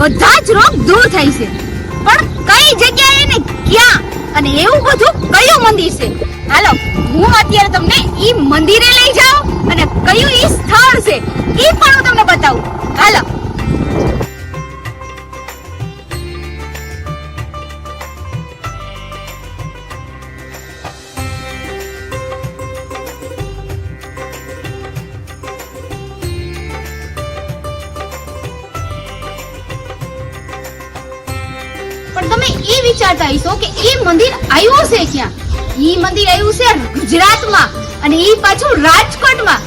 બધા જ રોગ દૂર થાય છે. પણ કઈ જગ્યાએ ને ક્યાં? અને એવું બધું કયું મંદિર છે? હાલો, હું અત્યારે તમને ઈ મંદિરે લઈ જાઉં અને કયું ઈ સ્થળ છે, ઈ પણ હું તમને બતાવું. હાલો. તમે એ વિચારતા હશો કે એ મંદિર આવ્યું છે ક્યાં? એ મંદિર આવ્યું છે ગુજરાતમાં અને એ પાછું રાજકોટમાં.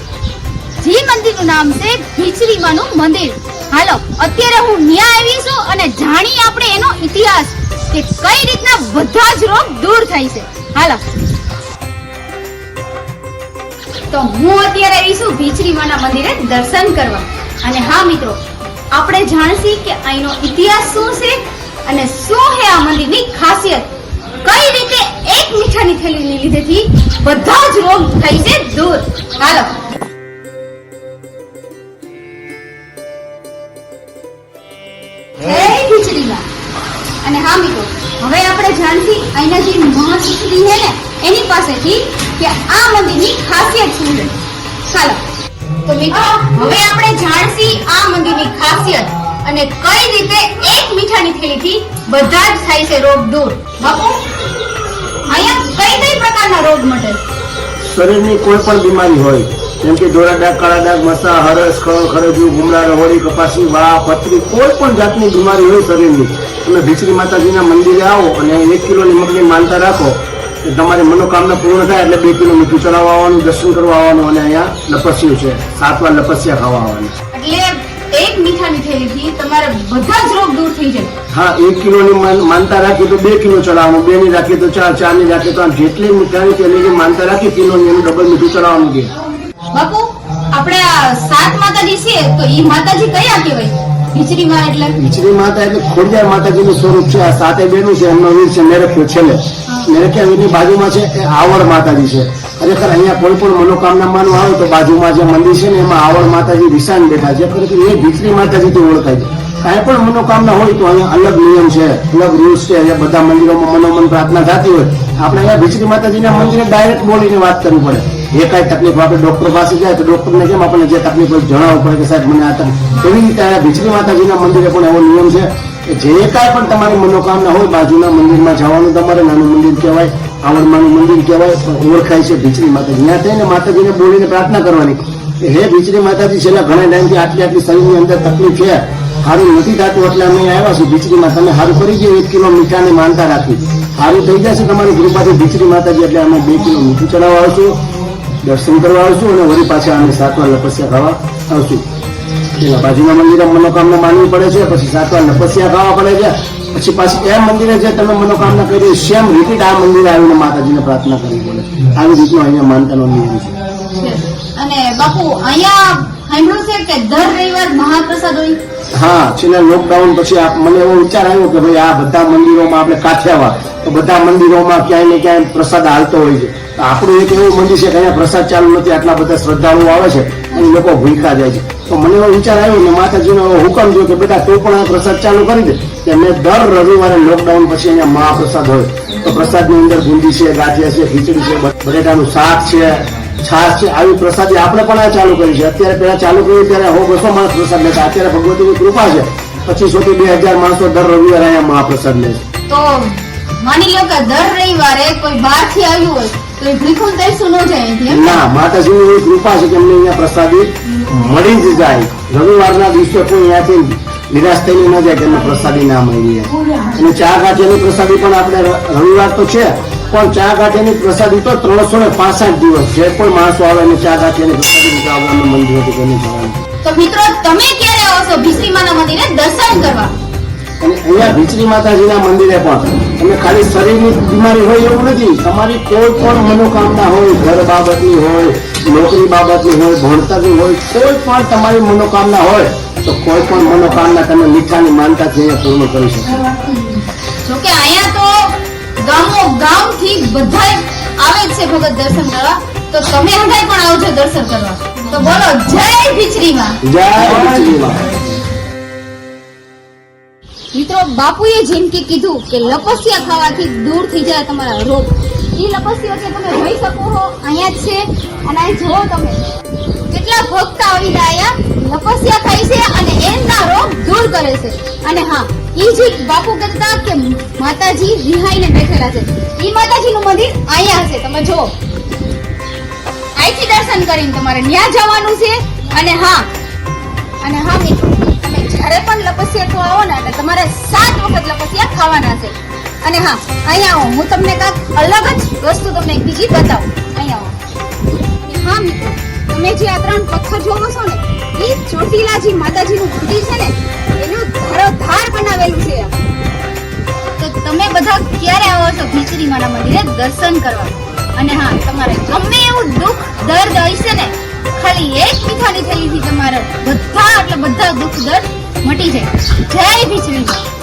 જે મંદિરનું નામ છે ભીચરીમાનું મંદિર. હાલો, અત્યારે હું ન્યા આવી છું અને જાણી આપણે એનો ઇતિહાસ કે કઈ રીતના બધા જ રોગ દૂર થાય છે. હાલો. તો હું અત્યારે આવી છું ભીચરીમાના મંદિરે દર્શન કરવા. અને હા મિત્રો, આપણે જાણશી કે અહીંનો ઇતિહાસ શું છે? અને શું છે આ મંદિરની ખાસિયત. કઈ રીતે એક મીઠાની થેલીની લીધેથી બધા જ રોગ થઈ છે દૂર. હાલો. અને હા મિત્રો, હવે આપણે જાણશી અહીંના જે મહાશિષ્યજી છે ને, એની પાસેથી કે આ મંદિરની ખાસિયત શું છે. ચાલો. તો મિત્રો, હવે આપણે જાણશી આ મંદિરની ખાસિયત. અને કઈ રીતે એક મીઠાની થેલીથી બધા જ થાય છે રોગ દૂર? બાપુ અહીંયા કઈ કઈ પ્રકારના રોગ મટે? શરીરની કોઈ પણ બીમારી હોય જેમ કે દોરા ડાઘ કાળા ડાઘ મસા હરસ ખળ ખરજુ ગુમડા રહોડી કપાસી વા પથરી કોઈ પણ જાતની બીમારી હોય શરીરની તમે ભીચરી માતાજીના મંદિરે આવો અને એક કિલોની મગની માનતા રાખો કે તમારી મનોકામના પૂર્ણ થાય એટલે બે કિલો મીઠું ચડાવવા આવવાનું દર્શન કરવા આવવાનું અને અહીંયા લપસ્યું છે. સાત વાર લપસ્યા ખાવા આવવાની એટલે એક મીઠાની થેલીથી તમારા બધા જ રોગ દૂર થઈ જાય. હા એક કિલોની ની માનતા રાખીએ તો બે કિલો ચડાવવાનું બે ની રાખીએ તો ચાર ચારની રાખીએ તો આમ જેટલી મીઠાની જે માનતા રાખી કિલોની એનું ડબલ મીઠું ચડાવવાનું કે. બાપુ આપણે આ સાત માતાજી છે તો એ માતાજી કયા કહેવાય? ખીચડીમાં એટલે? ખીચડી માતા એટલે ખોડિયાર માતાજીનું સ્વરૂપ છે આ સાતે બેનું છે એમનો વીર છે મેરખ્યો છેલ્લે. મેરખ્યા વીરની બાજુમાં છે? એ આવડ માતાજી છે. ખરેખર અહીંયા કોઈ પણ મનોકામના માનવું આવે તો બાજુમાં જે મંદિર છે ને એમાં આવડ માતાજી વિશાન બેઠા છે. ખરેખર એ ભીચરી માતાજીથી ઓળખાય છે. કાંઈ પણ મનોકામના હોય તો અહીંયા અલગ નિયમ છે અલગ રૂલ્સ છે. અહીંયા બધા મંદિરોમાં મનોમન પ્રાર્થના થતી હોય. આપણે અહીંયા ભીચરી માતાજીના મંદિરે ડાયરેક્ટ બોલીને વાત કરવી પડે. એ કાંઈ તકલીફ આપણે ડોક્ટર પાસે જાય તો ડૉક્ટરને કેમ આપણને જે તકલીફ હોય જણાવવું પડે કે સાહેબ મને આ તકલીફ એવી રીતે આ ભીચરી માતાજીના મંદિરે પણ એવો નિયમ છે કે જે કાંઈ પણ તમારી મનોકામના હોય બાજુના મંદિરમાં જવાનું તમારે, નાનું મંદિર કહેવાય, આવડમાનું મંદિર કહેવાય ઓળખાય છે ભીચરી માતાજી. ત્યાં થઈને માતાજીને બોલીને પ્રાર્થના કરવાની હે ભીચરી માતાજી, છેલ્લા ઘણા ટાઈમથી આટલી આટલી શરીરની અંદર તકલીફ છે. સારું નથી થતું એટલે અમે આવ્યા છું ભીચરીમાં તમે સારું કરી ગયો, એક કિલો મીઠાની માનતા રાખી. સારું થઈ જશે તમારી કૃપાથી ભીચરી માતાજી, એટલે અમે બે કિલો મીઠું ચડાવવા આવશું. દર્શન કરવા આવશું અને વળી પાછા આને સાતવાર લપસ્યા ખાવા આવશું. એના બાજુના મંદિરે મનોકામના માનવી પડે છે પછી સાતવાર લપસ્યા ખાવા પડે છે પછી પાછી એ મંદિરે જે તમે મનોકામના કરી સેમ રિપીટ આ મંદિરે આવીને માતાજીને પ્રાર્થના કરવી પડે. આવી રીતનો અહીંયા માનતાનો નિયમ છે. અને બાપુ અહીંયા સાંભળ્યું છે કે દર રવિવાર મહાપ્રસાદ હોય? હા છેલ્લા લોકડાઉન પછી મને એવો વિચાર આવ્યો કે ભાઈ આ બધા મંદિરોમાં આપણે કાઠિયાવાડ તો બધા મંદિરોમાં ક્યાંય ને ક્યાંય પ્રસાદ હાલતો હોય છે. આપણું એક એવું મંદિર છે કે અહીંયા પ્રસાદ ચાલુ નથી, આટલા બધા શ્રદ્ધાળુઓ આવે છે અને લોકો ભૂખા જાય છે. તો મને એવો વિચાર આવ્યો ને માતાજીનો હુકમ જોયો કે બેટા તું પણ આ પ્રસાદ ચાલુ કરી દે. કે મેં દર રવિવારે લોકડાઉન પછી અહીંયા મહાપ્રસાદ હોય. તો પ્રસાદની અંદર બુંદી છે, ગાંઠિયા છે, ખીચડી છે બટેટાનું શાક છે, છાશ છે. આવી પ્રસાદી આપણે પણ આ ચાલુ કરી છે. અત્યારે પેલા ચાલુ કર્યું ત્યારે હો બસો માણસ પ્રસાદ લેતા. અત્યારે ભગવતીની કૃપા છે. પચીસો થી બે હજાર માણસો દર રવિવારે અહીંયા મહાપ્રસાદ લે છે. તો માની લો કે દર રવિવારે કોઈ બહારથી આવ્યું હોય ન માતાજીની કૃપા છે કે એમને અહીંયા પ્રસાદી મળી જ જાય. રવિવારના દિવસે કોઈ અહીંયાથી નિરાશ થઈને ન જાય કે પ્રસાદી ના મળી જાય અને ચા ગાંઠિયાની પ્રસાદી પણ આપણે રવિવાર તો છે પણ ચા ગાંઠિયાની પ્રસાદી તો ત્રણસો ને પાસઠ દિવસ જે કોઈ માણસો આવે અને ચા ગાંઠિયાની પ્રસાદી ઉતાવળાનું મંદિર હતું તેની જવાનું તો મિત્રો તમે ક્યારે આવશો મંદિરે દર્શન કરવા? અને અહીંયા ભીચરી માતાજીના મંદિરે પણ. તમે ખાલી શરીરની બીમારી હોય એવું નથી. તમારી કોઈ પણ મનોકામના હોય ઘર બાબતની હોય નોકરી બાબતની હોય ભણતરની હોય કોઈ પણ તમારી મનોકામના હોય તો કોઈ પણ મનોકામના તમે મીઠાની માનતાથી અહીંયા પૂર્ણ કરી શકો. જોકે અહીંયા તો ગામો ગામથી બધા આવે છે ભગત દર્શન કરવા. તો તમે હંધાય પણ આવજો દર્શન કરવા. તો બોલો જય ભીચરીમાં. જય ભીચરી માં મિત્રો, બાપુએ જેમ કે કીધું કે લપસિયા ખાવાથી દૂર થઈ જાય તમારા રોગ. એ લપસિયો કે તમે જોઈ શકો છો અહીંયા જ છે. અને અહીં જુઓ તમે. કેટલા ભક્ત આવીને અહીંયા લપસિયા ખાય છે અને એમના રોગ દૂર કરે છે. અને હા એ જે બાપુ કહેતા કે માતાજી રિહાઈને બેઠેલા છે. એ માતાજીનું મંદિર અહીંયા છે તમે જુઓ. અહીંથી દર્શન કરીને તમારે ત્યાં જવાનું છે. અને હા અને હા મિત્રો જ્યારે પણ લપસિયા ખાવા આવો ને, એટલે તમારે સાત વખત લપસિયા ખાવાના છે. અને હા, અહીંયા આવો, હું તમને કાંઈક અલગ જ વસ્તુ તમને બીજી બતાવું. અહીંયા આવો. હા, મિત્રો, તમે જે આ ત્રણ પથ્થર જોવો છો ને, એ ચોટીલાજી માતાજીનું મંદિર છે ને, એનું ધરોધાર બનાવેલું છે. તો તમે બધા ક્યારે આવો છો ખીચડી માના મંદિરે દર્શન કરવા? અને હા, તમારે ગમે એવું દુઃખ, દર્દ હશે ને, ખાલી એક મીઠાની થેલીથી તમારે બધા, એટલે બધા દુઃખ, દર્દ મટી જાય. જય ખીચડી.